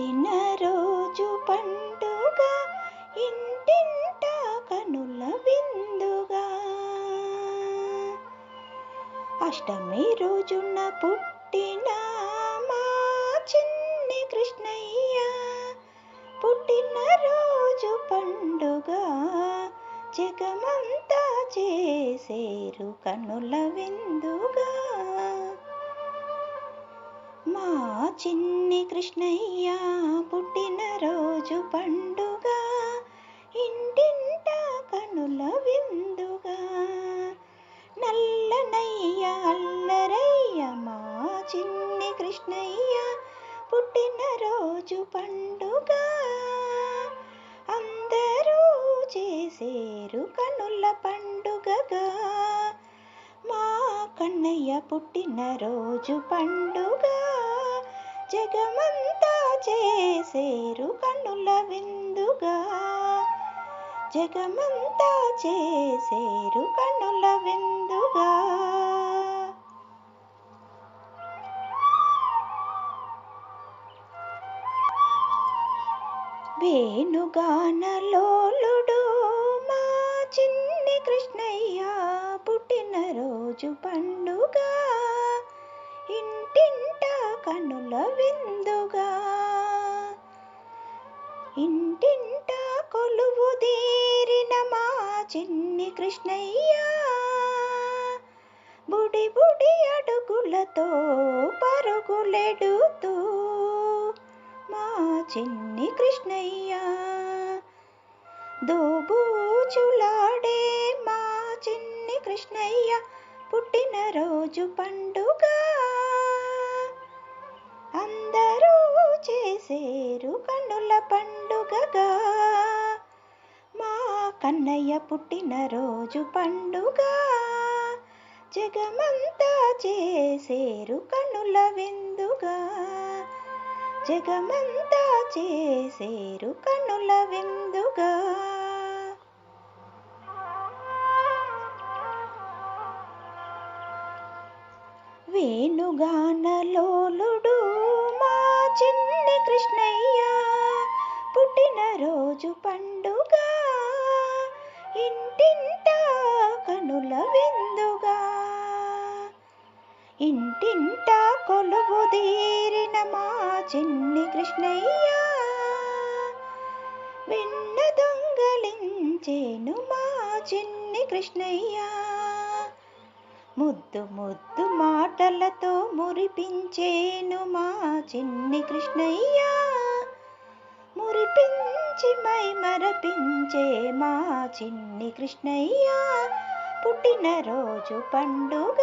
పుట్టినరోజు పండుగ ఇంటింట కనుల విందుగా. అష్టమి రోజున పుట్టిన మా చిన్ని కృష్ణయ్య పుట్టిన రోజు పండుగ జగమంతా చేసేరు కనుల విందుగా. మా చిన్ని కృష్ణయ్య పుట్టినరోజు పండుగ. ఇంటింట కనుల విందుగా. నల్లనయ్య అల్లరయ్య మా చిన్ని కృష్ణయ్య పుట్టినరోజు పండుగ. అందరూ చేసేరు కనుల పండుగగా. మా కన్నయ్య పుట్టినరోజు పండుగ. జగమంతా చేసేరు కన్నుల విందుగా. జగమంతా చేసేరు కన్నుల విందుగా. వేణుగానలోలుడు మా చిన్ని కృష్ణయ్య పుట్టినరోజు పండుగ. ఇంటింట కనుల విందుగా. ఇంటింట కొలువు తీరిన మా చిన్ని కృష్ణయ్య. బుడి బుడి అడుగులతో పరుగులెడుతూ మా చిన్ని కృష్ణయ్య. దోబూచులాడే మా చిన్ని కృష్ణయ్య పుట్టినరోజు పండుగ. చేసేరు కన్నుల పండుగగా. మా కన్నయ్య పుట్టిన రోజు పండుగ. జగమంతా చేసేరు కన్నుల విందుగా. జగమంతా చేసేరు కన్నుల విందుగా. కృష్ణయ్య పుట్టినరోజు పండుగ. ఇంటింట కనుల విందుగా. ఇంటింట కొలువు తీరిన మా చిన్ని కృష్ణయ్య. విన్న దొంగలించేను మా చిన్ని కృష్ణయ్య. ముద్దు ముద్దు మాటలతో మురిపించేను మా చిన్ని కృష్ణయ్య. మురిపించి మై మరపించే మా చిన్ని కృష్ణయ్య. పుట్టినరోజు పండుగ.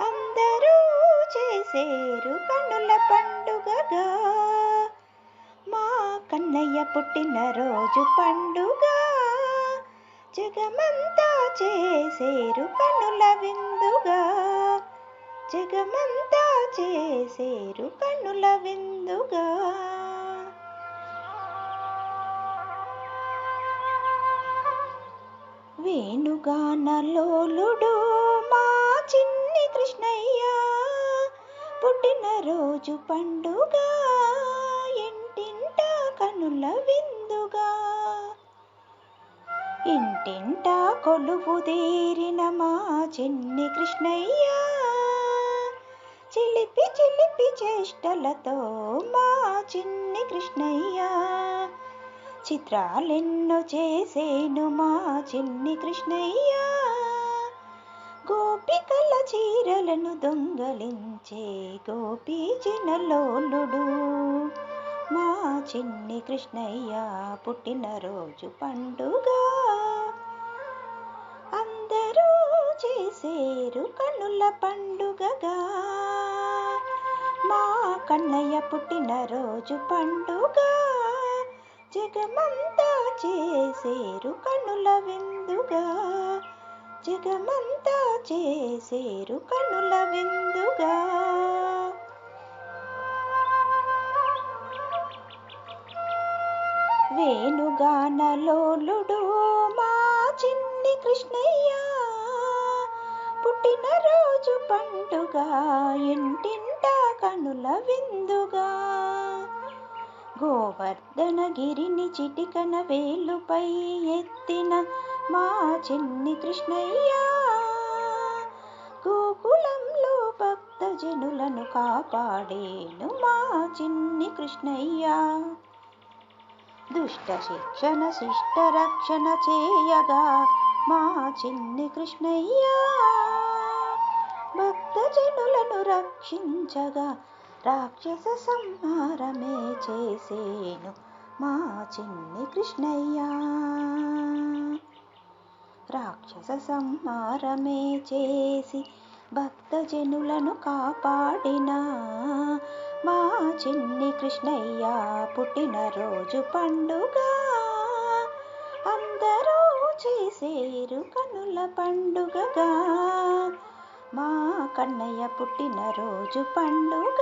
అందరూ చేసేరు కన్నుల పండుగగా. మా కన్నయ్య పుట్టినరోజు పండుగ. జగమంతా చేసేరు కన్నుల విందుగా. జగమంతా చేసేరు కన్నుల విందుగా వేణుగానలోలుడు మా చిన్ని కృష్ణయ్య పుట్టినరోజు పండుగ ఇంటింట కనుల విందుగా ఇంటింట కొలువు తీరిన మా చిన్ని కృష్ణయ్య చిలిపి చిలిపి చేష్టలతో మా చిన్ని కృష్ణయ్య. చిత్రాలెన్నో చేసేను మా చిన్ని కృష్ణయ్య. గోపికల చీరలను దొంగలించే గోపీ చిన్నలోలుడు. మా చిన్ని కృష్ణయ్య పుట్టినరోజు పండుగ. సేరు కన్నుల పండుగగా. మా కన్నయ్య పుట్టిన రోజు పండుగ. జగమంతా చేసేరు కన్నుల విందుగా. జగమంతా చేసేరు కన్నుల విందుగా. వేణుగానలోలుడు మా చిన్ని కృష్ణయ్య. పుట్టినరోజు పండుగ ఇంటింట కనుల విందుగా. గోవర్ధనగిరిని చిటికన వేలుపై ఎత్తిన మా చిన్ని కృష్ణయ్య గోకులంలో భక్తజనులను కాపాడేను మా చిన్ని కృష్ణయ్య. దుష్ట శిక్షణ శిష్ట రక్షణ చేయగా మా చిన్ని కృష్ణయ్య భక్తజనులను రక్షించగా రాక్షస సంహారమే చేసేను మా చిన్ని కృష్ణయ్య. రాక్షస సంహారమే చేసి భక్తజనులను కాపాడిన మా చిన్ని కృష్ణయ్య పుట్టినరోజు పండుగ. అందరూ చేసేరు కనుల పండుగగా. మా కన్నయ్య పుట్టినరోజు పండుగ.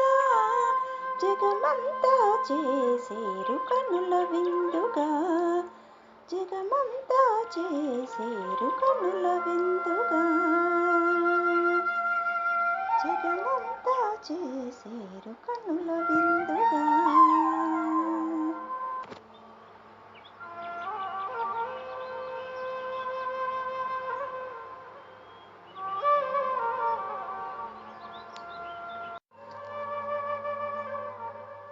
జగమంతా చేసేరు కనుల విందుగా. జగమంతా చేసేరు కనుల విందుగా. జగమంతా చేసేరు కనుల విందుగా.